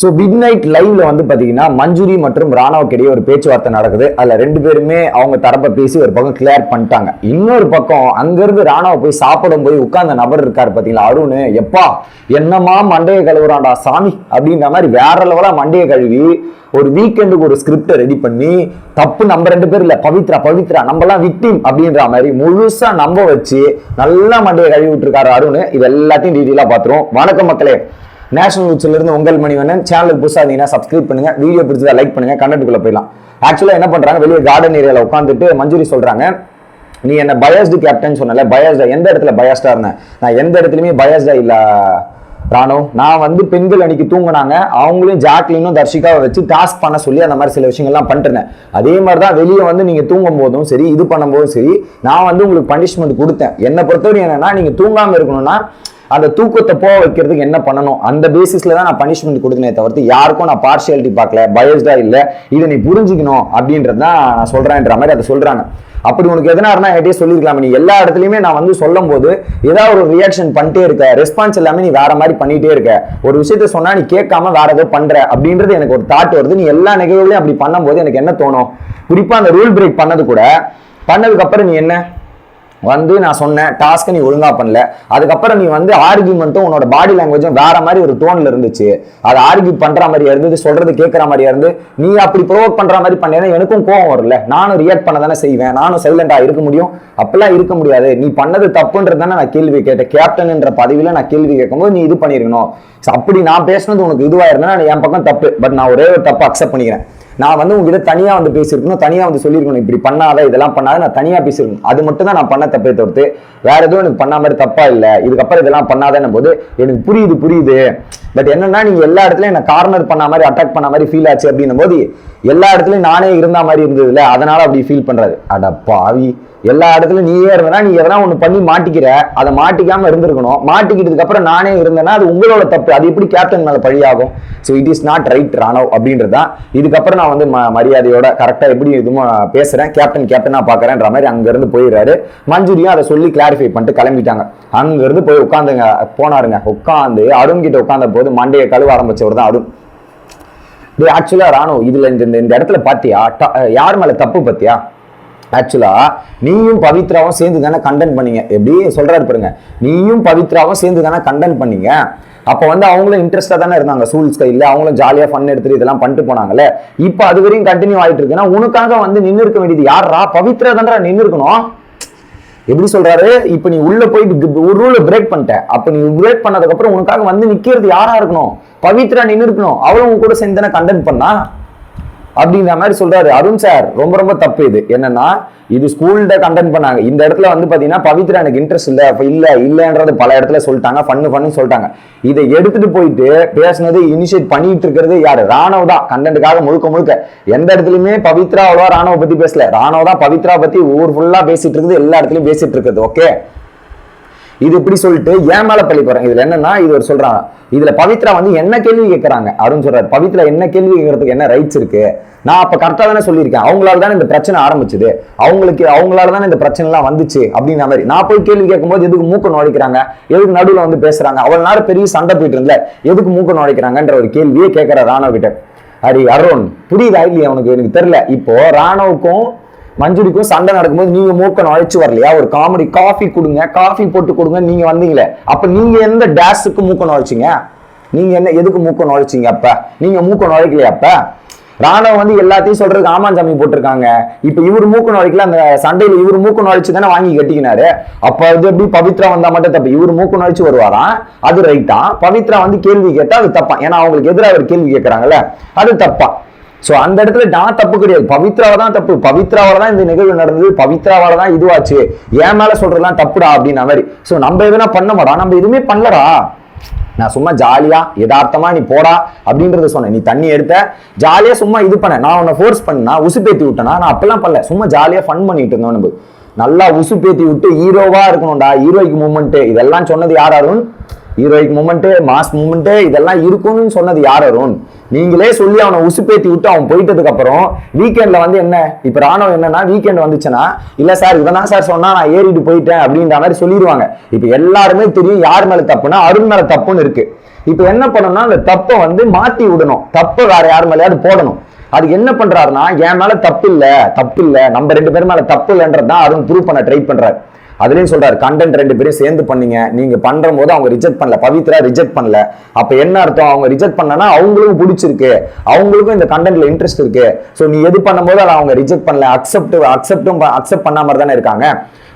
So mid night லைவ்ல வந்து பார்த்தீங்கன்னா மஞ்சுரி மற்றும் ராணாவுக்கு இடையே ஒரு பேச்சுவார்த்தை நடக்குது. அதில் ரெண்டு பேருமே அவங்க தரப்பை பேசி ஒரு பக்கம் கிளியர் பண்ணிட்டாங்க. இன்னொரு பக்கம் அங்கேருந்து ராணாவை போய் சாப்பிடும் போய் உட்கார்ந்த நபர் இருக்கார் பார்த்தீங்களா அருண் எப்பா என்னமா மண்டையை கழுவுறான்டா சாமி? அப்படின்ற மாதிரி வேற லெவலாக மண்டையை கழுவி ஒரு வீக்கெண்டுக்கு ஒரு ஸ்கிரிப்டை ரெடி பண்ணி தப்பு நம்ம ரெண்டு பேர் இல்லை பவித்ரா பவித்ரா நம்மலாம் விக்டிம் அப்படின்ற மாதிரி முழுசா நம்ப வச்சு நல்லா மண்டையை கழுவி விட்டுருக்காரு அருண். இது எல்லாத்தையும் டீட்டெயிலாக பார்த்துருவோம். வணக்கம் மக்களே. நேஷனல் நியூஸ்லேருந்து உங்கள் மணிவண்ணன் சேனலுக்கு புதுசாக இருந்தீங்கன்னா சப்ஸ்கிரைப் பண்ணுங்க. வீடியோ பிடிச்சதா லைக் பண்ணுங்க. கண்டென்ட்டுக்குள்ளே போயிடலாம். ஆக்சுவலாக என்ன பண்ணுறாங்க வெளியே கார்டன் ஏரியாவில் உட்காந்துட்டு மஞ்சுரி சொல்கிறாங்க நீ என்ன பயஸ்டு கேப்டன் சொன்னல பயஸ்டா எந்த இடத்துல பயஸ்டா இருந்தேன்? நான் எந்த இடத்துலயுமே பயஸ்டா இல்ல ராணோ. நான் வந்து பெண்கள் அன்னைக்கு தூங்கினாங்க. அவங்களையும் ஜாக்லினும் தர்ஷிகாவை வச்சு டாஸ்க் பண்ண சொல்லி அந்த மாதிரி சில விஷயங்கள்லாம் பண்ணிட்டேன் அதே மாதிரி தான் வெளியே வந்து நீங்கள் தூங்கும் போதும் சரி இது பண்ணும்போதும் சரி நான் வந்து உங்களுக்கு பனிஷ்மெண்ட் கொடுத்தேன். என்னை பொறுத்தவரை என்னன்னா நீங்கள் தூங்காமல் இருக்கணும்னா அந்த தூக்கத்தை போக வைக்கிறதுக்கு என்ன பண்ணணும்? அந்த பேசிஸ்ல தான் நான் பனிஷ்மெண்ட் கொடுத்தனே தவிர்த்து யாருக்கும் நான் பார்ஷியாலிட்டி பார்க்கல பயஸ்டா இல்லை. இதை நீ புரிஞ்சுக்கணும் அப்படின்றது தான் நான் சொல்றேன்ற மாதிரி அதை சொல்றாங்க. அப்படி உனக்கு எதனா இருந்தால் என்கிட்டயே சொல்லிருக்கலாம் நீ எல்லா இடத்துலையுமே நான் வந்து சொல்லும் போது ஏதாவது ஒரு ரியாக்ஷன் பண்ணிட்டே இருக்க. ரெஸ்பான்ஸ் எல்லாமே நீ வேற மாதிரி பண்ணிட்டே இருக்க. ஒரு விஷயத்த சொன்னா நீ கேட்காம வேற ஏதோ பண்ற அப்படின்றது எனக்கு ஒரு தாட் வருது. நீ எல்லா நிகழ்வுலையும் அப்படி பண்ணும்போது எனக்கு என்ன தோணும்? குறிப்பா அந்த ரூல் பிரேக் பண்ணது கூட பண்ணதுக்கு அப்புறம் நீ என்ன? வந்து நான் சொன்னேன் டாஸ்க்கை நீ ஒழுங்கா பண்ணல. அதுக்கப்புறம் நீ வந்து ஆர்கியூமெண்ட்டும் உன்னோட பாடி லாங்குவேஜும் வேற மாதிரி ஒரு டோன்ல இருந்துச்சு. அது ஆர்கியூ பண்ற மாதிரியா இருந்தது சொல்றது கேட்கற மாதிரியா இருந்து நீ அப்படி ப்ரொவோக் பண்ற மாதிரி பண்ணேன்னா எனக்கும் கோவம் வரல நானும் ரியாக்ட் பண்ண தானே செய்வேன். நானும் சைலண்டா இருக்க முடியும். அப்பெல்லாம் இருக்க முடியாது. நீ பண்ணது தப்புன்றது தானே நான் கேள்வி கேட்டேன். கேப்டன் என்ற பதவியில நான் கேள்வி கேட்கும்போது நீ இது பண்ணிருக்கணும். அப்படி நான் பேசுனது உனக்கு இதுவா இருந்தா என் பக்கம் தப்பு. பட் நான் ஒரே ஒரு தப்பு அக்செப்ட் பண்ணிக்கிறேன். நான் வந்து உங்ககிட்ட தனியாக வந்து பேசியிருக்கணும் தனியாக வந்து சொல்லியிருக்கணும். இப்படி பண்ணாத இதெல்லாம் பண்ணாத நான் தனியாக பேசியிருக்கணும். அது மட்டும் தான் நான் பண்ண தப்பே தவிர்த்து வேற எதுவும் எனக்கு பண்ண மாதிரி தப்பா இல்லை. இதுக்கப்புறம் இதெல்லாம் பண்ணாதன்னும் போது எனக்கு புரியுது புரியுது. பட் என்னன்னா நீங்க எல்லா இடத்துலயும் என்ன கார்னர் பண்ண மாதிரி அட்டாக் பண்ண மாதிரி ஃபீல் ஆச்சு அப்படின்னும் போது எல்லா இடத்துலயும் நானே இருந்த மாதிரி இருந்ததுல அதனால அப்படி ஃபீல் பண்றாரு அட பாவி எல்லா இடத்துலயும் நீயே இருந்தனா நீ எதனா ஒண்ணு பண்ணி மாட்டிக்கிற. அதை மாட்டிக்காம இருந்திருக்கணும். மாட்டிக்கிட்டதுக்கு அப்புறம் நானே இருந்தேன்னா அது உங்களோட தப்பு. அது எப்படி கேப்டன் மேல பழியாகும்? So it is not right Ranav அப்படின்றதான் இதுக்கப்புறம் நான் வந்து ம- மரியாதையோட கரெக்டா எப்படி இதுவும் பேசுறேன் கேப்டன் கேப்டனா பாக்குறேன்ற மாதிரி அங்க இருந்து போயிடுறாரு. மஞ்சுரியும் அதை சொல்லி கிளாரிஃபை பண்ணிட்டு கிளம்பிட்டாங்க. அங்க இருந்து போய் உட்காந்துங்க போனாருங்க. உட்காந்து அருண் கிட்ட உட்காந்த போது மண்டையை கழுவ ஆரம்பிச்சவர் தான் அருண். டே ஆக்சுவலா ராணு இதுல இந்த இந்த- இந்த இடத்துல பாத்தியா? யார் மேல தப்பு பார்த்தியா ஆக்சுவலா நீயும் பவித்ராவும் சேர்ந்து தானே கண்டென்ட் பண்ணீங்க? எப்படி சொல்றாரு பாருங்க. நீயும் பவித்ராவும் சேர்ந்து தானே கண்டென்ட் பண்ணீங்க. அப்போ வந்து அவங்களும் இன்ட்ரெஸ்டாக தானே இருந்தாங்க. சூல்ஸ் கையில் அவங்களும் ஜாலியா ஃபன் எடுத்துட்டு இதெல்லாம் பண்ணிட்டு போனாங்கல்ல. இப்ப அது வரையும் கண்டினியூ ஆயிட்டு இருக்குன்னா உனக்காக வந்து நின்று இருக்க வேண்டியது யாரா பவித்ரா தானே நின்று இருக்கணும் எப்படி சொல்றாரு? இப்ப நீ உள்ள போய் ஒரு ரூல பிரேக் பண்ணிட்ட. அப்ப நீ பிரேக் பண்ணதுக்கு அப்புறம் உனக்காக வந்து நிக்கிறது யாரா இருக்கணும்? பவித்ரா நின்னு இருக்கணும் அவளும் உன் கூட சேர்ந்து தானே கண்டென்ட் பண்ணா? அப்படிங்கிற மாதிரி சொல்றாரு. அருண் சார் ரொம்ப ரொம்ப தப்பு இது. என்னன்னா இது ஸ்கூல்ல கண்டென்ட் பண்ணாங்க. இந்த இடத்துல வந்து பாத்தீங்கன்னா பவித்ரா எனக்கு இன்ட்ரெஸ்ட் இல்ல. அப்ப இல்ல இல்லன்றது பல இடத்துல சொல்லிட்டாங்க. ஃபன்னு ஃபன்னு சொல்லிட்டாங்க. இதை எடுத்துட்டு போயிட்டு பேசுனது இனிஷியேட் பண்ணிட்டு இருக்கிறது யாரு? ராணவ் தான். கண்டென்ட்டுக்காக முழுக்க முழுக்க. எந்த இடத்துலயுமே பவித்ரா அவ்வளவா ராணவ பத்தி பேசல. ராணவ் தான் பவித்ரா பத்தி ஊர் ஃபுல்லா பேசிட்டு இருக்குது எல்லா இடத்துலயும் பேசிட்டு இருக்குது. ஓகே இது இப்படி சொல்லிட்டு ஏன் மேல பழி போறாங்க? இதுல என்னன்னா இது ஒரு சொல்றாங்க இதுல பவித்ரா வந்து என்ன கேள்வி கேட்கறாங்க அருண் சொல்றாரு பவித்ரா என்ன கேள்வி கேட்கறதுக்கு என்ன ரைட்ஸ் இருக்கு? நான் அப்ப கரெக்டா தானே சொல்லியிருக்கேன். அவங்களால தானே இந்த பிரச்சனை ஆரம்பிச்சது. அவங்களுக்கு அவங்களால தானே இந்த பிரச்சனை எல்லாம் வந்துச்சு அப்படிங்கிற மாதிரி. நான் போய் கேள்வி கேட்கும்போது எதுக்கு மூக்க நுழைக்கிறாங்க? எதுக்கு நடுவில் வந்து பேசுறாங்க? அவ்வளவு நேரம் பெரிய சண்டை போயிட்டு இருந்தல எதுக்கு மூக்க நுழைக்கிறாங்கன்ற ஒரு கேள்வியே கேட்கிற ராணுவ கிட்ட. ஹரி அருண் புரியுதா இல்லையா உனக்கு? எனக்கு தெரியல. இப்போ ராணுவுக்கும் மஞ்சுரிக்கும் சண்டை நடக்கும்போது நீங்க மூக்க நுழைச்சு வரலையா? ஒரு காமெடி காஃபி கொடுங்க காஃபி போட்டு கொடுங்க நீங்க வந்தீங்களே. அப்ப நீங்க எந்த டேஸுக்கு மூக்க நுழைச்சிங்க? நீங்க என்ன எதுக்கு மூக்க நுழைச்சிங்க அப்ப? நீங்க மூக்க நுழைக்கலையா அப்ப? ராணுவம் வந்து எல்லாத்தையும் சொல்றதுக்கு ஆமாஞ்சாமி போட்டிருக்காங்க. இப்ப இவர் மூக்க நுழைக்கல அந்த சண்டையில இவர் மூக்க நுழைச்சு தானே வாங்கி கட்டிக்கினாரு. அப்ப அது எப்படி பவித்ரா வந்தா மட்டும் தப்பு? இவர் மூக்க நுழைச்சு வருவாராம் அது ரைட்டா பவித்ரா வந்து கேள்வி கேட்டா அது தப்பா ஏன்னா அவங்களுக்கு எதிராக ஒரு கேள்வி கேட்கறாங்கல்ல அது தப்பா ஸோ அந்த இடத்துல நான் தப்பு கிடையாது. பவித்ராவை தான் தப்பு. பவித்ராவால தான் இந்த நிகழ்வு நடந்தது. பவித்ராவால தான் இதுவாச்சு. என் மேலே சொல்கிறதுலாம் தப்புடா அப்படின்ன மாதிரி. ஸோ நம்ம எதுனா பண்ண மாட்டோம் நம்ம எதுவுமே பண்ணலடா. நான் சும்மா ஜாலியா யதார்த்தமா நீ போடா அப்படின்றத சொன்னேன். நீ தண்ணி எடுத்த ஜாலியா சும்மா இது பண்ண. நான் உன்னை ஃபோர்ஸ் பண்ணா உசுப்பேத்தி விட்டேனா? நான் அப்பெல்லாம் பண்ணல. சும்மா ஜாலியா ஃபன் பண்ணிட்டு இருந்தோம் நம்ம. நல்லா உசுப்பேத்தி விட்டு ஹீரோவா இருக்கணும்டா. ஹீரோய்க்கு மூமெண்ட் இதெல்லாம் சொன்னது யார் Arun? Heroic moment mass moment இதெல்லாம் இருக்கும்னு சொன்னது யார் அருண்? நீங்களே சொல்லி அவனை உசுப்பேத்தி விட்டு அவன் போயிட்டதுக்கு அப்புறம் வீக்கெண்ட்ல வந்து என்ன? இப்ப ராணுவம் என்னன்னா வீக்கெண்ட் வந்துச்சுன்னா இல்ல சார் இவன் தான் சார் சொன்னா நான் ஏறிட்டு போயிட்டேன் அப்படின்ற மாதிரி சொல்லிடுவாங்க இப்ப எல்லாருமே தெரியும் யார் மேல தப்புனா அருண் மேல தப்புன்னு இருக்கு. இப்போ என்ன பண்ணணும்னா அந்த தப்பை வந்து மாத்தி விடணும். தப்பை வேற யார் மேலேயாவது போடணும். அதுக்கு என்ன பண்றாருன்னா என் மேல தப்பு இல்ல தப்பு இல்ல நம்ம ரெண்டு பேரும் மேல தப்பு இல்லைன்றது தான் அருண் ப்ரூவ் பண்ண ட்ரை பண்றாரு. அதுலேயும் சொல்றாரு கண்டென்ட் ரெண்டு பேரும் சேர்ந்து பண்ணீங்க. நீங்கள் பண்ணுற போது அவங்க ரிஜெக்ட் பண்ணல பவித்ரா ரிஜெக்ட் பண்ணல. அப்போ என்ன அர்த்தம்? அவங்க ரிஜெக்ட் பண்ணனா அவங்களுக்கும் பிடிச்சிருக்கு. அவங்களுக்கும் இந்த கண்டென்ட்ல இன்ட்ரெஸ்ட் இருக்கு. ஸோ நீ எது பண்ணும்போது அதை அவங்க ரிஜெக்ட் பண்ணல அக்செப்ட் அக்செப்டும் அக்செப்ட் பண்ணாம மாதிரி தானே இருக்காங்க.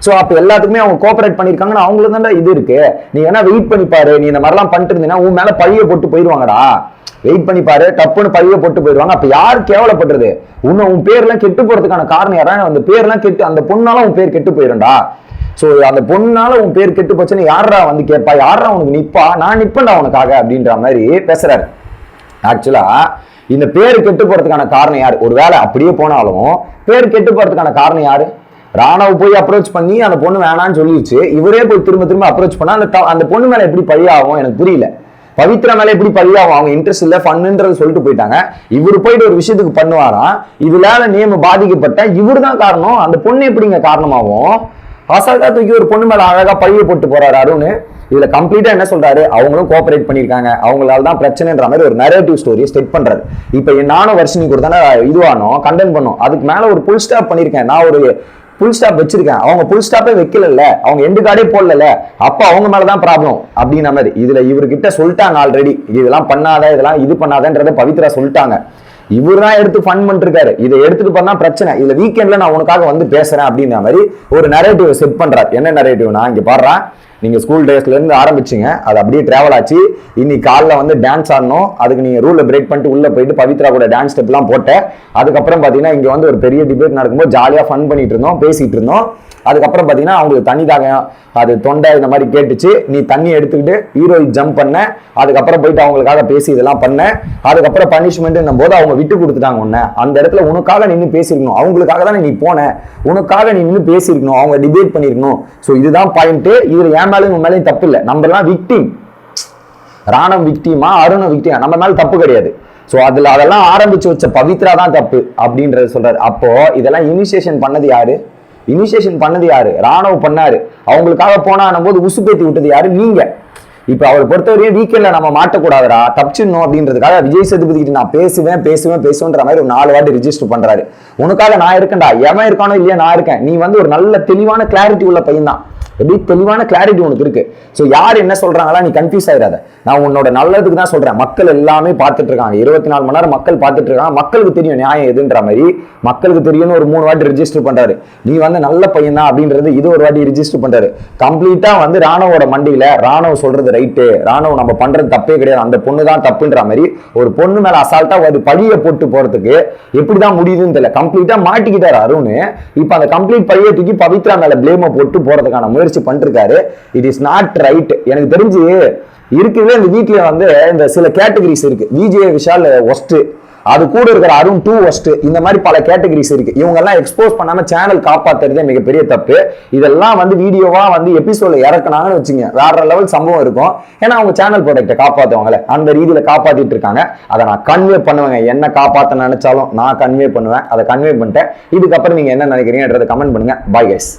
ஸோ அப்போ எல்லாத்துக்குமே அவங்க கோஆபரேட் பண்ணியிருக்காங்கன்னு அவங்களுக்கு தானே இது இருக்கு. நீ வேணா வெயிட் பண்ணி பாரு. நீ இந்த மாதிரிலாம் பண்ணிட்டு இருந்தீங்கன்னா உன் மேலே பழிய போட்டு போயிடுவாங்கடா வெயிட் பண்ணி பாரு. டப்புன்னு பழிய போட்டு போயிடுவாங்க அப்போ யார் கேவலப்படுறது? உன்னை உன் பேர்லாம் கெட்டு போகிறதுக்கான காரணம் யாரா அந்த பேர்லாம் கெட்டு அந்த பொண்ணாலும் உன் பேர் கெட்டு போயிரும்டா. ஸோ அந்த பொண்ணால உன் பேர் கெட்டு போச்சுன்னு யாரா வந்து கேட்பா யாரா உனக்கு நிப்பா? நான் நிப்பேன்டா உனக்காக அப்படின்ற மாதிரி பேசுறாரு. ஆக்சுவலா இந்த பேர் கெட்டு போறதுக்கான காரணம் யாரு? ஒருவேளை அப்படியே போனாலும் பேர் கெட்டு போறதுக்கான காரணம் யாரு? ராணவ் போய் அப்ரோச் பண்ணி அந்த பொண்ணு வேணான்னு சொல்லிடுச்சு இவரே போய் திரும்ப திரும்ப அப்ரோச் பண்ணா அந்த அந்த பொண்ணு மேல எப்படி பழியாகும் எனக்கு புரியல. பவித்ரா மேல எப்படி பழியாகும்? அவங்க இன்ட்ரெஸ்ட் இல்ல ஃபன்னுன்றது சொல்லிட்டு போயிட்டாங்க. இவர் போயிட்டு ஒரு விஷயத்துக்கு பண்ணுவாராம் இதுலால நேம் பாதிக்கப்பட்ட இவர் தான் காரணம். அந்த பொண்ணு எப்படிங்க காரணமாகும்? அசால்ட்டா தூக்கி ஒரு பொண்ணு மேல அழகா பழிய போட்டு போறாரு அருண். இதுல கம்ப்ளீட்டா என்ன சொல்றாரு? அவங்களும் கோஆபரேட் பண்ணிருக்காங்க அவங்களால தான் பிரச்சனைன்ற மாதிரி ஒரு நெரேட்டிவ் ஸ்டோரியை செட் பண்றாரு. இப்போ நானும் வருஷனி கொடுத்தானே தானே இதுவானோம் கண்டென்ட் பண்ணோம். அதுக்கு மேல ஒரு புல் ஸ்டாப் பண்ணிருக்கேன் நான் ஒரு புல் ஸ்டாப் வச்சிருக்கேன். அவங்க புல் ஸ்டாப்பே வைக்கல அவங்க எண்டு கார்டே போடல அப்ப அவங்க மேலதான் ப்ராப்ளம் அப்படிங்கிற மாதிரி. இதுல இவர்கிட்ட சொல்லிட்டாங்க ஆல்ரெடி இதெல்லாம் பண்ணாத இதெல்லாம் இது பண்ணாதன்றத பவித்ரா சொல்லிட்டாங்க. இவர் தான் எடுத்து ஃபன் பண்ணிருக்காரு. இதை எடுத்துட்டு பண்ணா பிரச்சனை. இதுல வீக்கெண்ட்ல நான் உனக்காக வந்து பேசுறேன் அப்படின்ற மாதிரி ஒரு நரேட்டிவ் செட் பண்றாரு. என்ன நரேட்டிவ்னா இங்க பாடுறேன் நீங்கள் ஸ்கூல் டேஸ்லேருந்து ஆரம்பிச்சிங்க. அது அப்படியே ட்ராவல் ஆச்சு. இன்னைக்கு காலைல வந்து டான்ஸ் ஆடணும். அதுக்கு நீங்கள் ரூலை பிரேக் பண்ணிட்டு உள்ளே போயிட்டு பவித்ரா கூட டான்ஸ் ஸ்டெப்லாம் போட்டேன். அதுக்கப்புறம் பார்த்தீங்கன்னா இங்கே வந்து ஒரு பெரிய டிபேட் நடக்கும்போது ஜாலியாக ஃபன் பண்ணிட்டு இருந்தோம் பேசிகிட்டு இருந்தோம். அதுக்கப்புறம் பார்த்தீங்கன்னா அவங்களுக்கு தண்ணி தாகம் அது தொண்டை இந்த மாதிரி கேட்டுச்சு. நீ தண்ணி எடுத்துக்கிட்டு ஹீரோயின் ஜம்ப் பண்ண. அதுக்கப்புறம் போயிட்டு அவங்களுக்காக பேசி இதெல்லாம் பண்ண. அதுக்கப்புறம் பனிஷ்மெண்ட் போது அவங்க விட்டு கொடுத்துட்டாங்க உன்னை. அந்த இடத்துல உனக்காக நின்று பேசியிருக்கணும். அவங்களுக்காக தானே நீ போன. உனக்காக நீ நின்று பேசியிருக்கணும். அவங்க டிபேட் பண்ணியிருக்கணும். ஸோ இதுதான் பாயிண்ட்டு இதில் ஏன் என் மேலேயும் உன் மேலேயும் தப்பு இல்லை. நம்ம எல்லாம் விக்டிம் ராணம் விக்டிமா அருணம் விக்டிமா நம்ம மேல தப்பு கிடையாது. சோ அதுல அதெல்லாம் ஆரம்பிச்சு வச்ச பவித்ரா தான் தப்பு அப்படின்றது சொல்றாரு. அப்போ இதெல்லாம் இனிஷியேஷன் பண்ணது யாரு? இனிஷியேஷன் பண்ணது யாரு? ராணுவ பண்ணாரு. அவங்களுக்காக போனான போது உசுப்பேத்தி விட்டது யாரு? நீங்க. இப்ப அவரை பொறுத்தவரையும் வீக்கெண்ட்ல நம்ம மாட்டக்கூடாதுரா தப்பிச்சிடணும் அப்படின்றதுக்காக விஜய் சேதுபதி கிட்ட நான் பேசுவேன் பேசுவேன் பேசுவேன்ற மாதிரி ஒரு நாலு வாட்டி ரிஜிஸ்டர் பண்றாரு. உனக்காக நான் இருக்கேன்டா. எவன் இருக்கானோ இல்லையா நான் இருக்கேன். நீ வந்து ஒரு நல்ல தெளிவான கிளாரிட்டி உள்ள பையன் தான் எப்படி தெளிவான கிளாரிட்டி உனக்கு இருக்கு? ஸோ யார் என்ன சொல்றாங்களா நீ கன்ஃபியூஸ் ஆயிடாத நான் உன்னோட நல்லதுக்கு தான் சொல்றேன். மக்கள் எல்லாமே பார்த்துட்டு இருக்காங்க. இருபத்தி நாலு மணி நேரம் மக்கள் பார்த்துட்டு இருக்காங்க. மக்களுக்கு தெரியும் நியாயம் எதுன்ற மாதிரி. மக்களுக்கு தெரியும்னு ஒரு மூணு வாட்டி ரிஜிஸ்டர் பண்றாரு. நீ வந்து நல்ல பையன் தான் அப்படின்றது இது ஒரு வாட்டி ரிஜிஸ்டர் பண்றாரு. கம்ப்ளீட்டா வந்து ராணுவோட மண்டியில ராணுவ சொல்றது ரைட்டு ராணுவ நம்ம பண்றது தப்பே கிடையாது. அந்த பொண்ணு தான் தப்புன்ற மாதிரி ஒரு பொண்ணு மேல அசால்ட்டா ஒரு பழியை போட்டு போறதுக்கு எப்படிதான் முடியுதுன்னு தெரியல. கம்ப்ளீட்டா மாட்டிக்கிட்டாரு அருண். இப்ப அந்த கம்ப்ளீட் பழியை தூக்கி பவித்ரா மேல பிளேம போட்டு போறதுக்கான முயற்சி பண்ணிருக்காரு. இட் இஸ் நாட் ரைட் எனக்கு தெரிஞ்சு இருக்குதுல இந்த வீட்டில் வந்து இந்த சில கேட்டகரிஸ் இருக்கு. விஜய் விஷால் ஒஸ்ட்டு அது கூட இருக்கிற அருண் டூ ஒஸ்ட் இந்த மாதிரி பல கேட்டகரிஸ் இருக்கு. இவங்கெல்லாம் எக்ஸ்போஸ் பண்ணாம சேனல் காப்பாத்துறதே மிகப்பெரிய தப்பு. இதெல்லாம் வந்து வீடியோவா வந்து எபிசோட்ல இறக்குனாங்கன்னு வச்சுங்க. வேற லெவல் சம்பவம் இருக்கும். ஏன்னா அவங்க சேனல் ப்ராடக்ட்டை காப்பாத்துவாங்கல்ல. அந்த ரீதியில காப்பாத்திட்டு இருக்காங்க. அதை நான் கன்வே பண்ணுவேங்க. என்ன காப்பாத்த நினைச்சாலும் நான் கன்வே பண்ணுவேன். அதை கன்வே பண்ணிட்டேன். இதுக்கப்புறம் நீங்க என்ன நினைக்கிறீங்கன்றதை கமெண்ட் பண்ணுங்க. Bye guys